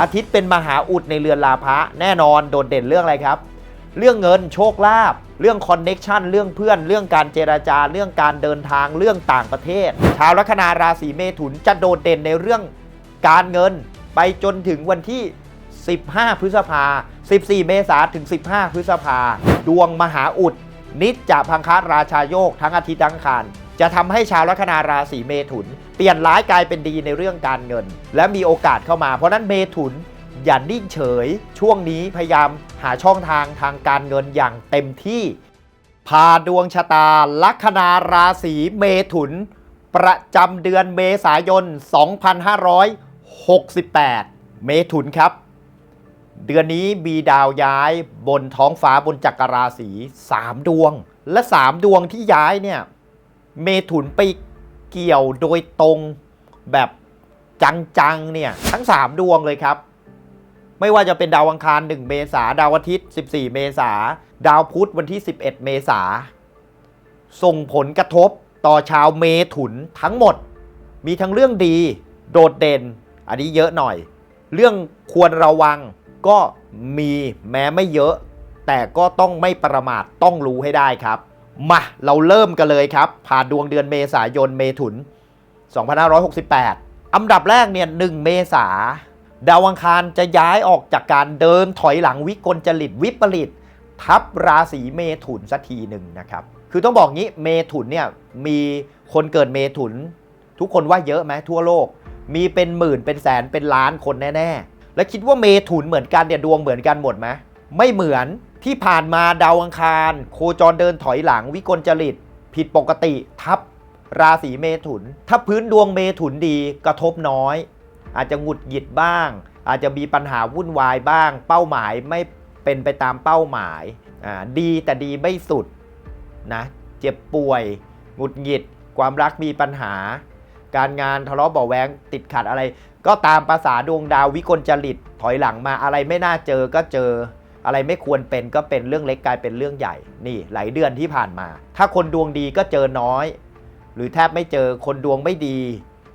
อาทิตย์เป็นมหาอุดในเรือนลาภะแน่นอนโดดเด่นเรื่องอะไรครับ เรื่องเงินโชคลาภเรื่องคอนเน็ชันเรื่องเพื่อน เรื่องการเจราจา เรื่องการเดินทางเรื่องต่างประเทศ ชาวลัคนาราศีเมถุนจะโดดเด่นในเรื่องการเงินไปจนถึงวันที่ 15 พฤษภา 14 เมษาถึง 15 พฤษภา ดวงมหาอุด นิจจะพังคาราชาโยกทั้งอาทิตย์ทั้งอังคาร จะทำให้ชาวลัคนาราศีเมถุน เปลี่ยนร้ายกลายเป็นดีในเรื่องการเงิน และมีโอกาสเข้ามาเพราะนั้นเมถุนอย่านิ่งเฉย ช่วงนี้พยายามหาช่องทางทางการเงินอย่างเต็มที่ พาดวงชะตาลัคนาราศีเมถุน ประจำเดือนเมษายน 2568 เมถุนครับ เดือนนี้มีดาวย้ายบนท้องฟ้าบนจักรราศี 3 ดวง และ 3 ดวงที่ย้ายเนี่ย เมถุนไปเกี่ยวโดยตรงแบบจังๆเนี่ยทั้ง 3 ดวงเลยครับ ไม่ว่าจะเป็นดาวอังคาร 1 เมษาดาวอาทิตย์ 14 เมษาดาวพุธวันที่ 11 เมษาส่งผลกระทบต่อชาวเมถุนทั้งหมด มีทั้งเรื่องดี โดดเด่น อันนี้เยอะหน่อย เรื่องควรระวังก็มีแม้ไม่เยอะ แต่ก็ต้องไม่ประมาทต้องรู้ให้ได้ครับ มาเราเริ่มกันเลยครับ ผ่านดวงเดือนเมษายนเมถุน 2568 อันดับแรกเนี่ย 1 เมษาดาวอังคารจะย้ายออกจากการเดินถอยหลังวิกลจริตวิปริต ทับราศีเมถุนสักทีหนึ่งนะครับ คือต้องบอกงี้เมถุนเนี่ยมีคนเกิดเมถุน ทุกคนว่าเยอะไหมทั่วโลก มีเป็นหมื่นเป็นแสนเป็นล้านคนแน่ ๆ แล้วคิดว่าเมถุนเหมือนกันเนี่ยดวงเหมือนกันหมดไหมไม่เหมือน ที่ผ่านมาดาวอังคาร โคจรเดินถอยหลังวิกลจริต ผิดปกติทับราศีเมถุน ถ้าพื้นดวงเมถุนดีกระทบน้อย อาจจะหงุดหงิดบ้าง อาจจะมีปัญหาวุ่นวายบ้าง เป้าหมายไม่เป็นไปตามเป้าหมายดีแต่ดีไม่สุดนะเจ็บป่วยหงุดหงิด ความรักมีปัญหา การงานทะเลาะเบาแวงติดขัดอะไร ก็ตามภาษาดวงดาววิกลจริตถอยหลังมาอะไรไม่น่าเจอก็เจอ อะไรไม่ควรเป็นก็เป็นเรื่องเล็กกลายเป็นเรื่องใหญ่ นี่หลายเดือนที่ผ่านมา ถ้าคนดวงดีก็เจอน้อย หรือแทบไม่เจอคนดวงไม่ดี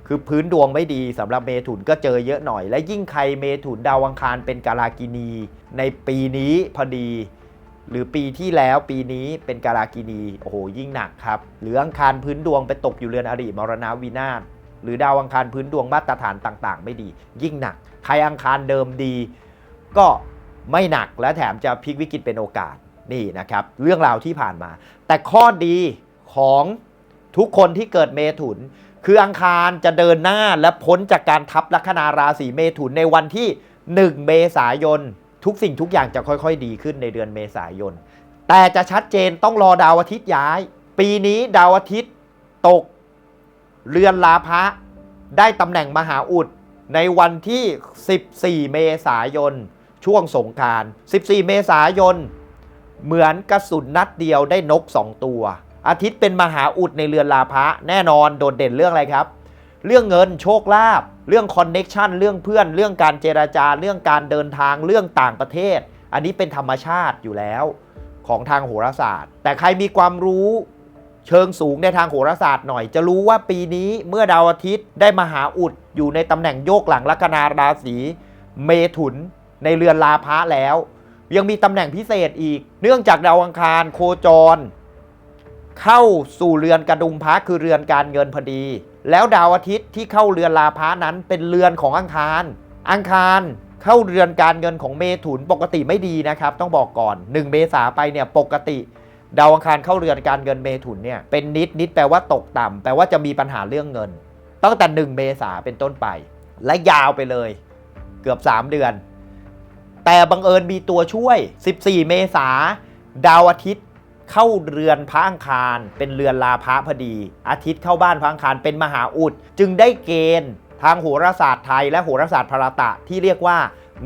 คือพื้นดวงไม่ดีสำหรับเมถุนก็เจอเยอะหน่อย และยิ่งใครเมถุนดาวอังคารเป็นกาลากินี ในปีนี้พอดี หรือปีที่แล้วปีนี้เป็นกาลากินีโอ้โหยิ่งหนักครับหรืออังคารพื้นดวงไปตกอยู่เรือนอริมรณวินาศหรือดาวอังคารพื้นดวงมาตรฐานต่าง ๆ ไม่ดี ยิ่งหนัก ใครอังคารเดิมดี ก็ ไม่หนักและแถมจะพลิกวิกฤตเป็นโอกาสนี่นะครับ เรื่องราวที่ผ่านมา แต่ข้อดีของทุกคนที่เกิดเมถุน คืออังคารจะเดินหน้าและพ้นจากการทับลัคนาราศีเมถุนในวันที่ 1 เมษายน ทุกสิ่งทุกอย่างจะค่อยๆ ดีขึ้นในเดือนเมษายน แต่จะชัดเจนต้องรอดาวอาทิตย์ย้าย ปีนี้ดาวอาทิตย์ตก เรือนลาภะได้ตำแหน่งมหาอุดในวันที่ 14 เมษายน ช่วงสงกราร 14 เมษายน เหมือนกระสุนนัดเดียวได้นก 2 ตัว อาทิตย์เป็นมหาอุดในเรือนลาภะแน่นอนโดดเด่นเรื่องอะไรครับ เรื่องเงินโชคลาภเรื่องคอนเน็ชันเรื่องเพื่อน เรื่องการเจราจา เรื่องการเดินทางเรื่องต่างประเทศ อันนี้เป็นธรรมชาติอยู่แล้วของทางโหราศาสตร์ แต่ใครมีความรู้เชิงสูงในทางโหราศาสตร์หน่อย จะรู้ว่าปีนี้เมื่อดาวอาทิตย์ได้มหาอุดอยู่ในตำแหน่งโยกหลังลัคนาราศีเมถุน ในเรือนลาภะแล้ว ยังมีตำแหน่งพิเศษอีก เนื่องจากดาวอังคารโคจร เข้าสู่เรือนกระดุมพระคือเรือนการเงินพอดี แล้วดาวอาทิตย์ที่เข้าเรือนลาพะนั้นเป็นเรือนของอังคาร อังคารเข้าเรือนการเงินของเมถุนปกติไม่ดีนะครับ ต้องบอกก่อน 1 เมษาไปเนี่ยปกติดาวอังคารเข้าเรือนการเงินเมถุนเนี่ยเป็นนิดนิดแปลว่าตกต่ำแปลว่าจะมีปัญหาเรื่องเงิน ตั้งแต่ 1 เมษาเป็นต้นไป และยาวไปเลย เกือบ 3 เดือน แต่บังเอิญมีตัวช่วย 14 เมษาดาวอาทิตย์เข้าเรือนพระอังคาร เป็นเรือนลาพระพอดี อาทิตย์เข้าบ้านพระอังคารเป็นมหาอุด จึงได้เกณฑ์ทางโหราศาสตร์ไทยและโหราศาสตร์พราตะที่เรียกว่า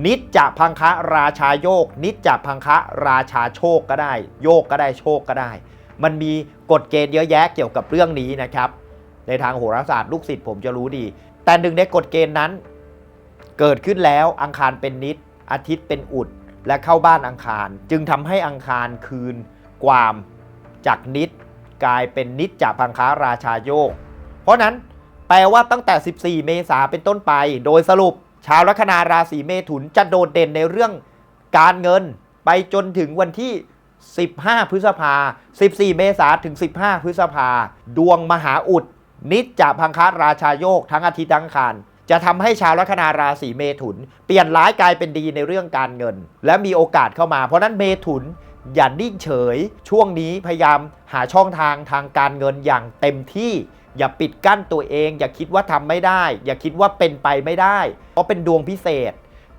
นิจจะพังคะราชาโยก นิจจะพังคะราชาโชคก็ได้ โยกก็ได้โชคก็ได้ มันมีกฎเกณฑ์เยอะแยะเกี่ยวกับเรื่องนี้นะครับ ในทางโหราศาสตร์ลูกศิษย์ผมจะรู้ดี แต่หนึ่งในกฎเกณฑ์นั้น เกิดขึ้นแล้วอังคารเป็นนิจ อาทิตย์เป็นอุดและเข้าบ้านอังคาร จึงทำให้อังคารคืนความจากนิจกลายเป็นนิดจจะพังค้าราชาโยก เพราะนั้นแปลว่าตั้งแต่ 14 เมษาเป็นต้นไป โดยสรุป ชาวลัคนาราศีเมถุนจะโดดเด่นในเรื่องการเงินไปจนถึงวันที่ 15 พฤษภา 14 เมษาถึง 15 พฤษภา ดวงมหาอุด นิจจะพังคาราชาโยกทั้งอาทิตย์ทั้งอังคาร จะทำให้ชาวลัคนาราศีเมถุน เปลี่ยนร้ายกลายเป็นดีในเรื่องการเงิน และมีโอกาสเข้ามา เพราะนั้นเมถุนอย่านิ่งเฉย ช่วงนี้พยายามหาช่องทางทางการเงินอย่างเต็มที่ อย่าปิดกั้นตัวเอง อย่าคิดว่าทำไม่ได้ อย่าคิดว่าเป็นไปไม่ได้ เพราะเป็นดวงพิเศษ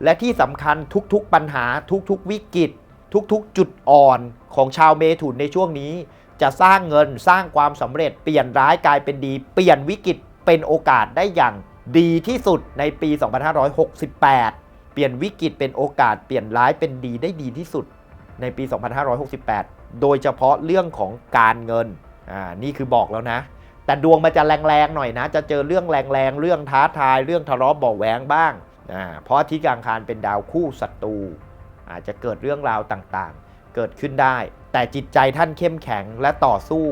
และที่สำคัญทุกๆปัญหาทุกๆวิกฤต ทุกๆ จุดอ่อนของชาวเมถุนในช่วงนี้ จะสร้างเงินสร้างความสำเร็จเปลี่ยนร้ายกลายเป็นดี เปลี่ยนวิกฤตเป็นโอกาสได้อย่าง ดีที่สุดในปี 2568 เปลี่ยนวิกฤตเป็นโอกาส เปลี่ยนร้ายเป็นดีได้ดีที่สุดในปี 2568 โดยเฉพาะเรื่องของการเงิน อ่า นี่คือบอกแล้วนะ แต่ดวงมันจะแรงๆหน่อยนะ จะเจอเรื่องแรงๆ เรื่องท้าทาย เรื่องทะเลาะเบาแหวงบ้าง อ่า เพราะทิตย์กลางคารเป็นดาวคู่ศัตรู อาจจะเกิดเรื่องราวต่างๆ เกิดขึ้นได้ แต่จิตใจท่านเข้มแข็งและต่อสู้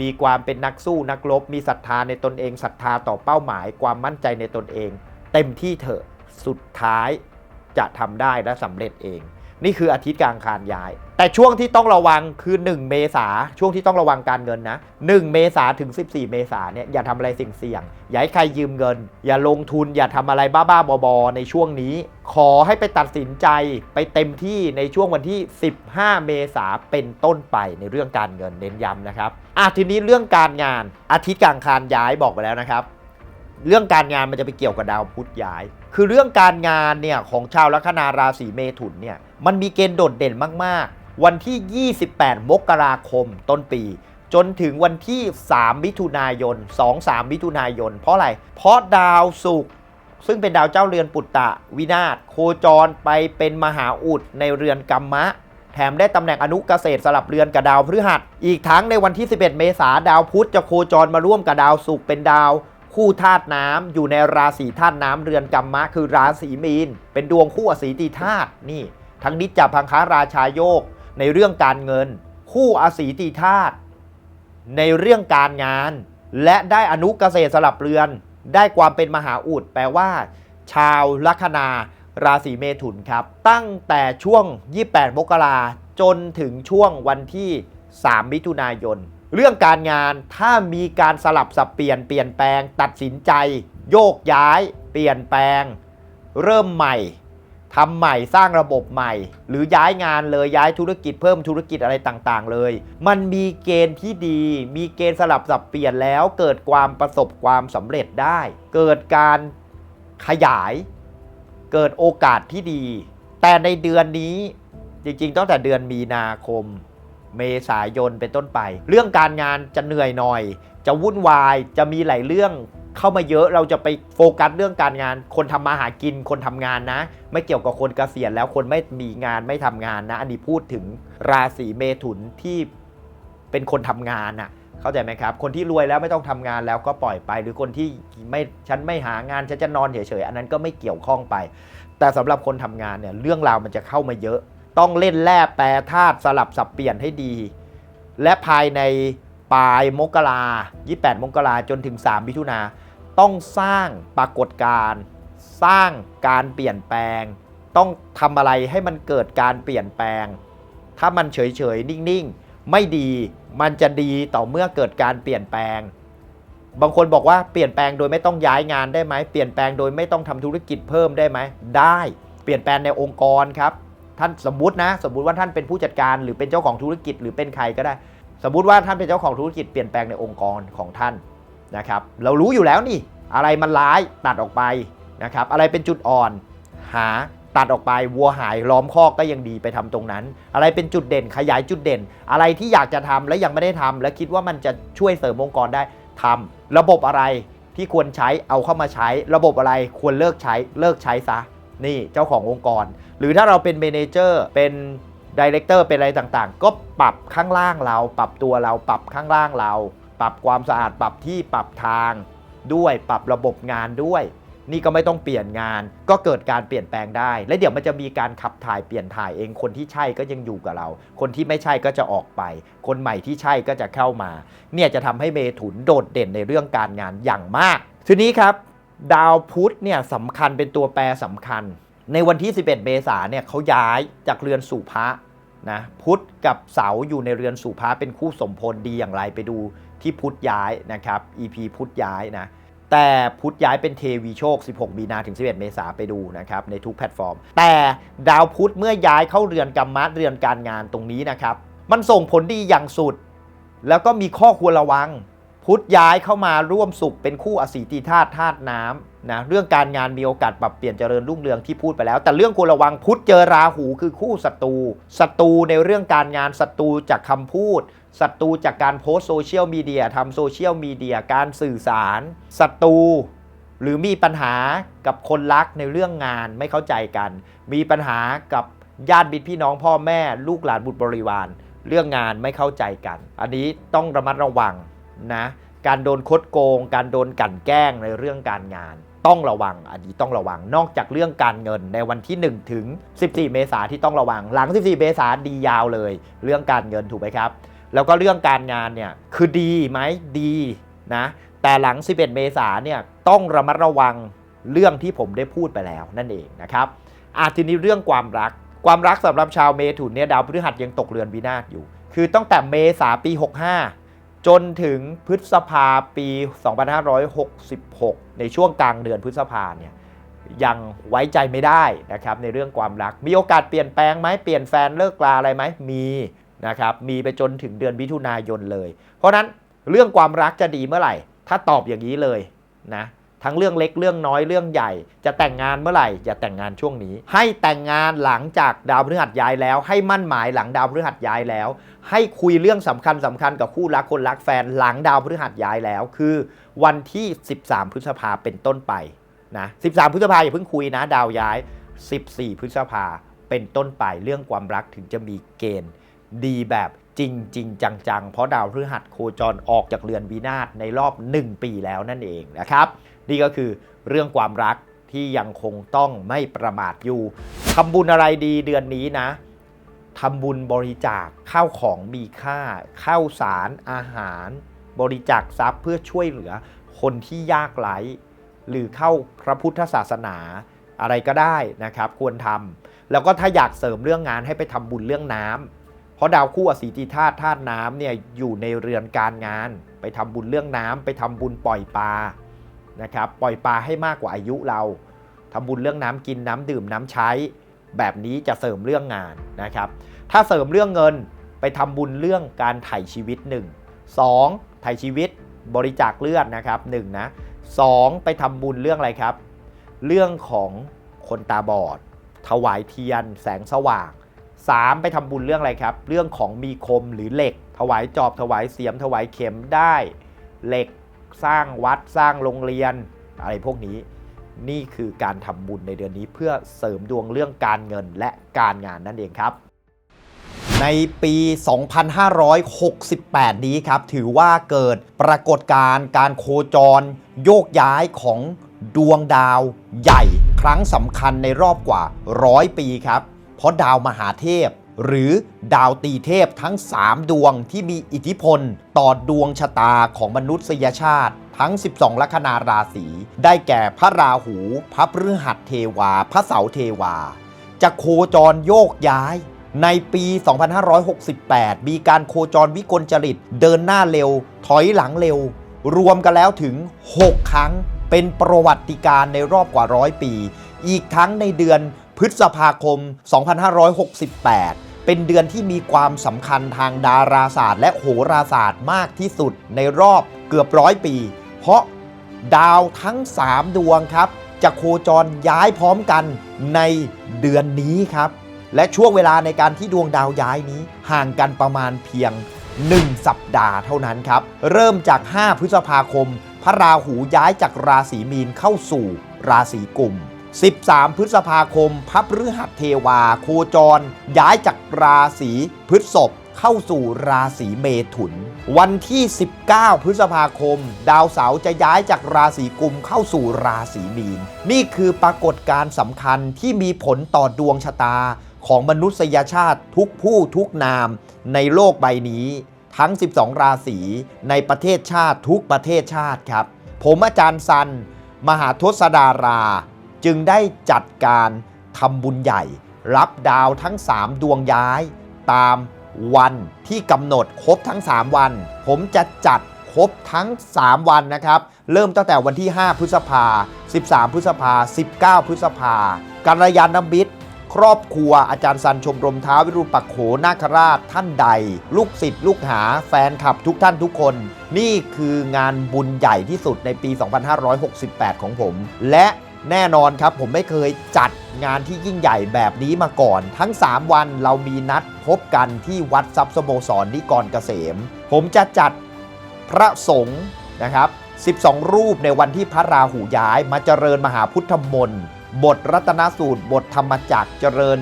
มีความเป็นนักสู้นักรบ มีศรัทธาในตนเองศรัทธาต่อเป้าหมาย ความมั่นใจในตนเอง เต็มที่เถอะสุดท้ายจะทำได้และสำเร็จเอง นี่คืออาทิตย์กลางคารย้าย แต่ช่วงที่ต้องระวังคือ 1 เมษาช่วงที่ต้องระวังการเงินนะ 1 เมษาถึง 14 เมษาเนี่ยอย่าทำอะไรเสี่ยง อย่าให้ใครยืมเงิน อย่าลงทุนอย่าทำอะไรบ้าๆบอๆในช่วงนี้ ขอให้ไปตัดสินใจไปเต็มที่ในช่วงวันที่ 15 เมษาเป็นต้นไปในเรื่องการเงินเน้นย้ำนะครับอะทีนี้เรื่องการงานอาทิตย์กลางคารย้ายบอกไปแล้วนะครับ เรื่องการงานมันจะไปเกี่ยวกับดาวพุธย้าย คือเรื่องการงานเนี่ยของชาวลัคนาราศีเมถุนเนี่ยมันมีเกณฑ์โดดเด่นมากๆ วันที่ 28 มกราคมต้นปี จนถึงวันที่ 3 มิถุนายน 2-3 มิถุนายน เพราะอะไร เพราะดาวศุกร์ซึ่งเป็นดาวเจ้าเรือนปุตตะวินาศโคจรไปเป็นมหาอุดในเรือนกัมมะ แถมได้ตำแหน่งอนุเกษตรสลับเรือนกับดาวพฤหัส อีกทั้งในวันที่ 11 เมษาดาวพุธจะโคจรมาร่วมกับดาวศุกร์เป็นดาวคู่ธาตุน้ำอยู่ในราศีธาตุน้ำเรือนกัมมะ คือราศีมีน เป็นดวงคู่อสีตีธาตุนี่ ทั้งนิจจพังคาราชาโยก ในเรื่องการเงิน คู่อสีตีธาตุในเรื่องการงาน และได้อนุเกษตรสลับเรือน ได้ความเป็นมหาอุดแปลว่า ชาวลัคนาราศีเมถุนครับ ตั้งแต่ช่วง 28 มกราจนถึงช่วงวันที่ 3 มิถุนายน เรื่องการงานถ้ามีการสลับสับเปลี่ยนเปลี่ยนแปลง ตัดสินใจ โยกย้าย เปลี่ยนแปลง เริ่มใหม่ ทำใหม่สร้างระบบใหม่ หรือย้ายงานเลยย้ายธุรกิจเพิ่มธุรกิจอะไรต่างๆ เลย มันมีเกณฑ์ที่ดี มีเกณฑ์สลับสับเปลี่ยนแล้ว เกิดความประสบความสำเร็จได้ เกิดการขยาย เกิดโอกาสที่ดี แต่ในเดือนนี้จริงๆตั้งแต่เดือนมีนาคม เมษายนเป็นต้นไป เรื่องการงานจะเหนื่อยหน่อย จะวุ่นวายจะมีหลายเรื่อง เข้ามาเยอะเราจะไปโฟกัสเรื่องการงาน คนทำมาหากินคนทำงานนะ ไม่เกี่ยวกับคนเกษียณแล้วคนไม่มีงานไม่ทำงานนะ อันนี้พูดถึงราศีเมถุนที่เป็นคนทำงานน่ะเข้าใจไหมครับ คนที่รวยแล้วไม่ต้องทำงานแล้วก็ปล่อยไป หรือคนที่ไม่ฉันไม่หางานฉันจะนอนเฉยๆอันนั้นก็ไม่เกี่ยวข้องไป แต่สำหรับคนทำงานเนี่ยเรื่องราวมันจะเข้ามาเยอะ ต้องเล่นแร่แปรธาตุสลับสับเปลี่ยนให้ดี และภายใน ปลายมกรา28 มกราจนถึง 3 มิถุนาต้องสร้างปรากฏการณ์สร้างการเปลี่ยนแปลง ต้องทำอะไรให้มันเกิดการเปลี่ยนแปลง ถ้ามันเฉยๆ นิ่งๆ ไม่ดีมันจะดีต่อเมื่อเกิดการเปลี่ยนแปลง บางคนบอกว่าเปลี่ยนแปลงโดยไม่ต้องย้ายงานได้ไหมเปลี่ยนแปลงโดยไม่ต้องทำธุรกิจเพิ่มได้ไหมได้เปลี่ยนแปลงในองค์กรครับท่านสมมุตินะสมมุติว่าท่านเป็นผู้จัดการหรือเป็นเจ้าของธุรกิจหรือเป็นใครก็ได้ สมมุติว่าท่านเป็นเจ้าของธุรกิจเปลี่ยนแปลงในองค์กรของท่านนะครับ เรารู้อยู่แล้วนี่ อะไรมันร้ายตัดออกไปนะครับ อะไรเป็นจุดอ่อนหาตัดออกไปวัวหายล้อมคอกก็ยังดีไปทำตรงนั้น อะไรเป็นจุดเด่นขยายจุดเด่น อะไรที่อยากจะทำและยังไม่ได้ทำและคิดว่ามันจะช่วยเสริมองค์กรได้ทำระบบอะไรที่ควรใช้เอาเข้ามาใช้ ระบบอะไรควรเลิกใช้เลิกใช้ซะนี่เจ้าขององค์กร หรือถ้าเราเป็นเมเนเจอร์เป็น ดีเลกเตอร์เป็นอะไรต่างๆ ก็ปรับข้างล่างเรา ปรับตัวเราปรับข้างล่างเรา ปรับความสะอาดปรับที่ปรับทางด้วยปรับระบบงานด้วย นี่ก็ไม่ต้องเปลี่ยนงาน ก็เกิดการเปลี่ยนแปลงได้ และเดี๋ยวมันจะมีการขับถ่ายเปลี่ยนถ่ายเองคนที่ใช่ก็ยังอยู่กับเรา คนที่ไม่ใช่ก็จะออกไป คนใหม่ที่ใช่ก็จะเข้ามา เนี่ยจะทำให้เมถุนโดดเด่นในเรื่องการงานอย่างมาก ทีนี้ครับ ดาวพุธเนี่ยสำคัญเป็นตัวแปรสำคัญ ในวันที่ 11 เมษาเนี่ยเขาย้ายจากเรือนสู่พระนะพุธกับเสาอยู่ในเรือนสู่พระเป็นคู่สมพลดีอย่างไรไปดูที่พุธย้ายนะครับ EP พุธย้ายนะแต่พุธย้ายเป็นเทวีโชค 16 มีนาถึง 11 เมษาไปดูนะครับในทุกแพลตฟอร์ม แต่ดาวพุธเมื่อย้ายเข้าเรือนกรรมะเรือนการงานตรงนี้นะครับ มันส่งผลดีอย่างสุด แล้วก็มีข้อควรระวัง พุธย้ายเข้ามาร่วมสุขเป็นคู่อสีติธาตุธาตุน้ำนะเรื่องการงานมีโอกาสปรับเปลี่ยนเจริญรุ่งเรืองที่พูดไปแล้ว แต่เรื่องควรระวังพุธเจอราหูคือคู่ศัตรูศัตรูในเรื่องการงานศัตรูจากคำพูดศัตรูจากการโพสโซเชียลมีเดียทำโซเชียลมีเดียการสื่อสารศัตรูหรือมีปัญหากับคนรักในเรื่องงานไม่เข้าใจกัน มีปัญหากับญาติบิดพี่น้องพ่อแม่ ลูกหลานบุตรบริวาร เรื่องงานไม่เข้าใจกัน อันนี้ต้องระมัดระวัง นะการโดนคดโกง การโดนกลั่นแกล้งในเรื่องการงาน ต้องระวังอันนี้ต้องระวังนอกจากเรื่องการเงินในวันที่ 1 ถึง 14 เมษาที่ต้องระวัง หลัง 14 เมษาดียาวเลย เรื่องการเงินถูกไหมครับ แล้วก็เรื่องการงานเนี่ยคือดีไหมดีนะแต่หลัง 11 เมษาเนี่ยต้องระมัดระวังเรื่องที่ผมได้พูดไปแล้วนั่นเองนะครับอาทีนี้เรื่องความรัก ความรักสำหรับชาวเมถุนเนี่ยดาวพฤหัสยังตกเรือนวินาศอยู่ คือตั้งแต่เมษาปี 65 จนถึงพฤษภาปี 2566 ในช่วงกลางเดือนพฤษภาเนี่ยยังไว้ใจไม่ได้นะครับในเรื่องความรัก มีโอกาสเปลี่ยนแปลงไหมเปลี่ยนแฟนเลิกลาอะไรไหมมีนะครับมีไปจนถึงเดือนมิถุนายนเลย เพราะนั้นเรื่องความรักจะดีเมื่อไหร่ ถ้าตอบอย่างนี้เลยนะ ทั้งเรื่องเล็กเรื่องน้อยเรื่องใหญ่ จะแต่งงานเมื่อไหร่อย่าแต่งงานช่วงนี้ ให้แต่งงานหลังจากดาวพฤหัสย้ายแล้ว ให้มั่นหมายหลังดาวพฤหัสย้ายแล้ว ให้คุยเรื่องสำคัญสำคัญกับคู่รักคนรักแฟนหลังดาวพฤหัสย้ายแล้ว คือวันที่ 13 พฤษภาเป็นต้นไปนะ13 พฤษภาอย่าเพิ่งคุยนะดาวย้าย 14 พฤษภาเป็นต้นไปเรื่องความรักถึงจะมีเกณฑ์ดีแบบจริงจริงจังๆ เพราะดาวพฤหัสโคจรออกจากเรือนวินาศในรอบ 1 ปีแล้วนั่นเองนะครับ นี่ก็คือเรื่องความรักที่ยังคงต้องไม่ประมาทอยู่ทำบุญอะไรดีเดือนนี้นะทำบุญบริจาคข้าวของมีค่าข้าวสารอาหาร บริจาคทรัพย์เพื่อช่วยเหลือคนที่ยากไร้หรือเข้าพระพุทธศาสนาอะไรก็ได้นะครับ ควรทำแล้วก็ถ้าอยากเสริมเรื่องงานให้ไปทำบุญเรื่องน้ำเพราะดาวคู่อสีติธาตุธาตุน้ำเนี่ยอยู่ในเรือนการงาน ไปทำบุญเรื่องน้ำไปทำบุญปล่อยปลา นะครับปล่อยปลาให้มากกว่าอายุเราทำบุญเรื่องน้ำกินน้ำดื่มน้ำใช้ แบบนี้จะเสริมเรื่องงานนะครับ ถ้าเสริมเรื่องเงินไปทำบุญเรื่องการไถ่ชีวิต 1 2ไถ่ชีวิตบริจาคเลือดนะครับ1นะ2ไปทำบุญเรื่องอะไรครับ เรื่องของคนตาบอด ถวายเทียน แสงสว่าง 3 ไปทำบุญเรื่องอะไรครับ เรื่องของมีคมหรือเหล็ก ถวายจอบถวายเสียมถวายเข็มได้ เหล็ก สร้างวัดสร้างโรงเรียน อะไรพวกนี้ นี่คือการทำบุญในเดือนนี้เพื่อเสริมดวงเรื่องการเงินและการงานนั่นเองครับ ในปี 2568 นี้ครับ ถือว่าเกิดปรากฏการณ์การโคจร โยกย้ายของดวงดาวใหญ่ ครั้งสำคัญในรอบกว่าร้อยปีครับ เพราะดาวมหาเทพ หรือดาวตีเทพทั้ง 3 ดวงที่มีอิทธิพล ต่อดวงชะตาของมนุษยชาติ ทั้ง 12 ลัคนาราศี ได้แก่พระราหู พระพฤหัสเทวา พระเสาร์เทวา จะโคจรโยกย้ายในปี 2568 มีการโคจรวิกลจริต เดินหน้าเร็ว ถอยหลังเร็ว รวมกันแล้วถึง 6 ครั้ง เป็นประวัติการในรอบกว่าร้อยปี อีกทั้งในเดือนพฤษภาคม 2568 เป็นเดือนที่มีความสำคัญทางดาราศาสตร์ และโหราศาสตร์มากที่สุดในรอบเกือบร้อยปี เพราะดาวทั้ง 3 ดวงครับ จะโคจรย้ายพร้อมกันในเดือนนี้ครับ และช่วงเวลาในการที่ดวงดาวย้ายนี้ห่างกันประมาณเพียง 1 สัปดาห์เท่านั้นครับ เริ่มจาก 5 พฤษภาคม พระราหูย้ายจากราศีมีนเข้าสู่ราศีกุม 13 พฤษภาคมพระพฤหัสเทวา โคจร ย้ายจากราศีพฤษภเข้าสู่ราศีเมถุน วันที่ 19 พฤษภาคม ดาวเสาร์จะย้ายจากราศีกุมเข้าสู่ราศีมีน นี่คือปรากฏการณ์สำคัญที่มีผลต่อดวงชะตาของมนุษยชาติทุกผู้ทุกนามในโลกใบนี้ ทั้ง 12 ราศีในประเทศชาติทุกประเทศชาติครับ ผมอาจารย์ซัน มหาทศดารา จึงได้จัดการทำบุญใหญ่ รับดาวทั้ง 3 ดวงย้าย ตามวันที่กำหนดครบทั้ง 3 วัน ผมจะจัดครบทั้ง 3 วันนะครับ เริ่มตั้งแต่วันที่ 5 พฤษภา 13 พฤษภา 19 พฤษภากัลยาณมิตร ครอบครัวอาจารย์สันชมรมท้าววิรูปักโขนาคราชท่านใด ลูกศิษย์ลูกหาแฟนคลับทุกท่านทุกคน นี่คืองานบุญใหญ่ที่สุดในปี 2568 ของผม และ แน่นอนครับผมไม่เคยจัดงานที่ยิ่งใหญ่แบบนี้มาก่อน ทั้ง 3 วันเรามีนัดพบกันที่วัดทรัพย์สโมสรนิกรเกษม ผมจะจัดพระสงฆ์นะครับ 12 รูปในวันที่พระราหูย้ายมาเจริญมหาพุทธมนต์บทรัตนสูตร บทธรรมจักรเจริญ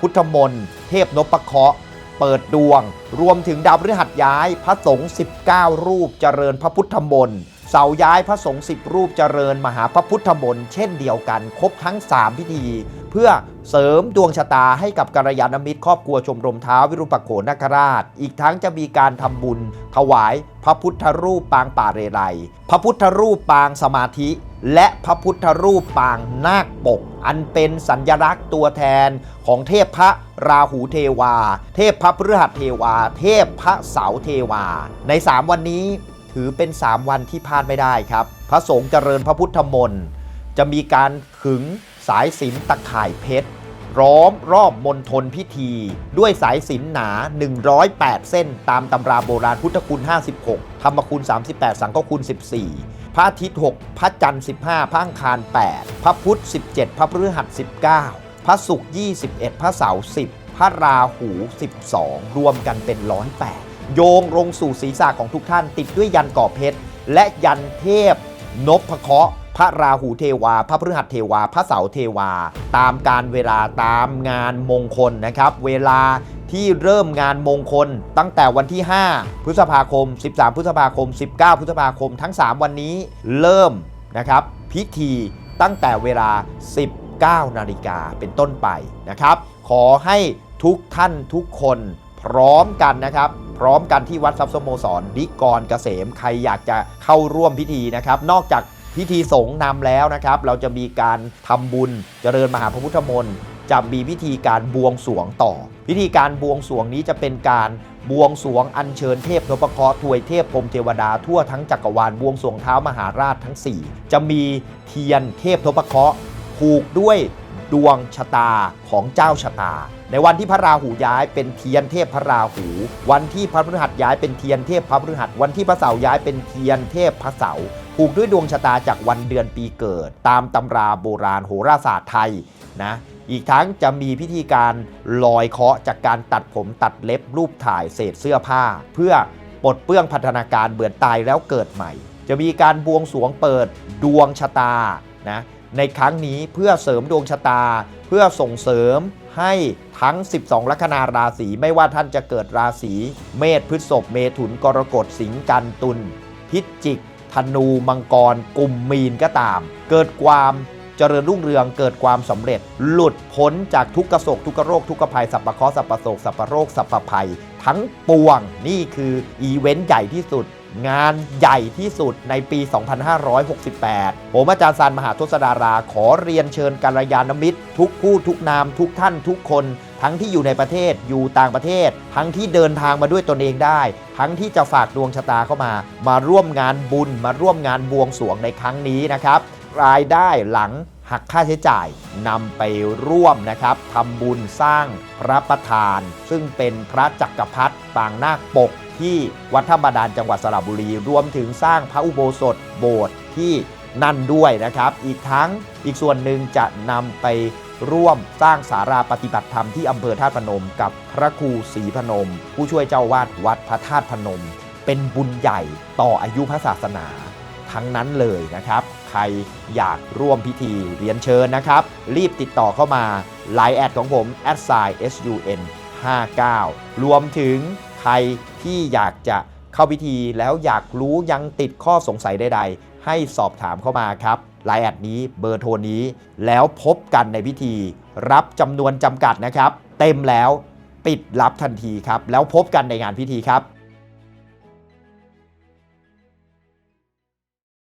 พุทธมนต์เทพนพเคราะห์เปิดดวง รวมถึงดาวพฤหัสย้ายพระสงฆ์19 รูปเจริญพระพุทธมนต์ เสาย้ายพระสงฆ์10รูปเจริญมหาพระพุทธมนต์เช่นเดียวกัน ครบทั้ง 3 พิธี เพื่อเสริมดวงชะตาให้กับกัลยาณมิตรครอบครัวชมรมเท้าวิรุปโขนาคราช อีกทั้งจะมีการทำบุญ ถวายพระพุทธรูปปางป่าเรไรพระพุทธรูปปางสมาธิ และพระพุทธรูปปางนาคปก อันเป็นสัญลักษณ์ตัวแทนของเทพพระราหูเทวา เทพพระพฤหัสเทวา เทพพระเสาเทวา ใน 3 วันนี้ ถือเป็น 3 วันที่พลาดไม่ได้ครับ พระสงฆ์เจริญพระพุทธมนต์จะมีการขึงสายสินตะข่ายเพชรร้อมรอบมณฑลพิธี ด้วยสายสินหนา 108 เส้น ตามตำราโบราณพุทธคุณ 56 ธรรมคุณ 38 สังฆคุณ 14 พระอาทิตย์ 6 พระจันทร์ 15 พระอังคาร 8 พระพุธ 17 พระพฤหัส 19 พระศุกร์ 21 พระเสาร์ 10 พระราหู 12 รวมกันเป็น 108 โยงลงสู่ศีรษะของทุกท่าน ติดด้วยยันก่อเพชร และยันเทพ นพเคราะห์พระราหูเทวา พระพฤหัสเทวา พระเสาร์เทวา ตามการเวลาตามงานมงคลนะครับ เวลาที่เริ่มงานมงคล ตั้งแต่วันที่ 5 พฤษภาคม 13 พฤษภาคม 19 พฤษภาคมทั้ง 3 วันนี้เริ่มนะครับ พิธีตั้งแต่เวลา 19 นาฬิกาเป็นต้นไปนะครับ ขอให้ทุกท่านทุกคน พร้อมกันนะครับ พร้อมกันที่วัดทรัพย์สโมสรนิกรเกษม ใครอยากจะเข้าร่วมพิธีนะครับ นอกจากพิธีสงฆ์นำแล้วนะครับ เราจะมีการทำบุญเจริญมหาพระพุทธมนต์จะมีพิธีการบวงสรวงต่อ พิธีการบวงสรวงนี้จะเป็นการบวงสรวงอัญเชิญเทพนพเคราะห์ทวยเทพพรมเทวดาทั่วทั้งจักรวาลบวงสรวงเท้ามหาราชทั้ง 4 จะมีเทียนเทพนพเคราะห์ผูกด้วยดวงชะตาของเจ้าชะตา ในวันที่พระราหูย้ายเป็นเทียนเทพพระราหู วันที่พระพฤหัสย้ายเป็นเทียนเทพพระพฤหัส วันที่พระเสาร์ย้ายเป็นเทียนเทพพระเสาร์ผูกด้วยดวงชะตาจากวันเดือนปีเกิด ตามตำราโบราณโหราศาสตร์ไทยนะอีกทั้งจะมีพิธีการลอยเคาะจากการตัดผมตัดเล็บรูปถ่ายเศษเสื้อผ้า เพื่อปลดเปลื้องพัฒนาการเบื่อตายแล้วเกิดใหม่ จะมีการบวงสรวงเปิดดวงชะตานะในครั้งนี้เพื่อเสริมดวงชะตา เพื่อส่งเสริม ให้ทั้ง 12 ลัคนาราศีไม่ว่าท่านจะเกิดราศี เมษพฤษภเมถุนกรกฎสิงห์กันตุลพิจิก ธนูมังกรกลุ่มมีนก็ตาม เกิดความเจริญรุ่งเรืองเกิดความสำเร็จ หลุดพ้นจากทุกขโศกทุกขโรคทุกขภัยสัพพเคราะห์สัพพโศกสัพพโรคสัพพภัย ทั้งปวงนี่คืออีเวนต์ใหญ่ที่สุด งานใหญ่ที่สุดในปี 2568 ผมอาจารย์ซันมหาทศดารา ขอเรียนเชิญกัลยาณมิตร ทุกผู้ทุกนาม ทุกท่านทุกคน ทั้งที่อยู่ในประเทศอยู่ต่างประเทศ ทั้งที่เดินทางมาด้วยตนเองได้ ทั้งที่จะฝากดวงชะตาเข้ามา มาร่วมงานบุญ มาร่วมงานบวงสรวงในครั้งนี้นะครับ รายได้หลังหักค่าใช้จ่ายนำไปร่วมนะครับทำบุญสร้างพระประธาน ซึ่งเป็นพระจักรพรรดิปางนาคปก ที่วัดธรรมดานจังหวัดสระบุรี รวมถึงสร้างพระอุโบสถโบสถ์ที่นั่นด้วยนะครับ อีกทั้งอีกส่วนหนึ่งจะนำไปร่วมสร้างสาราปฏิบัติธรรมที่อำเภอธาตุพนม กับพระครูศรีพนม ผู้ช่วยเจ้าวาดวัดพระธาตุพนม เป็นบุญใหญ่ต่ออายุพระศาสนา ทั้งนั้นเลยนะครับ ใครอยากร่วมพิธีเรียนเชิญนะครับ รีบติดต่อเข้ามาไลน์แอดของผม s i sun 59 รวมถึง รที่อยากจะเข้าพิธีแล้วอยากรู้ยังติดข้อสงสัยใดๆ ให้สอบถามเข้ามาครับไลน์แอดนี้เบอร์โทรนี้ แล้วพบกันในพิธี รับจำนวนจำกัดนะครับ เต็มแล้วปิดรับทันทีครับ แล้วพบกันในงานพิธีครับ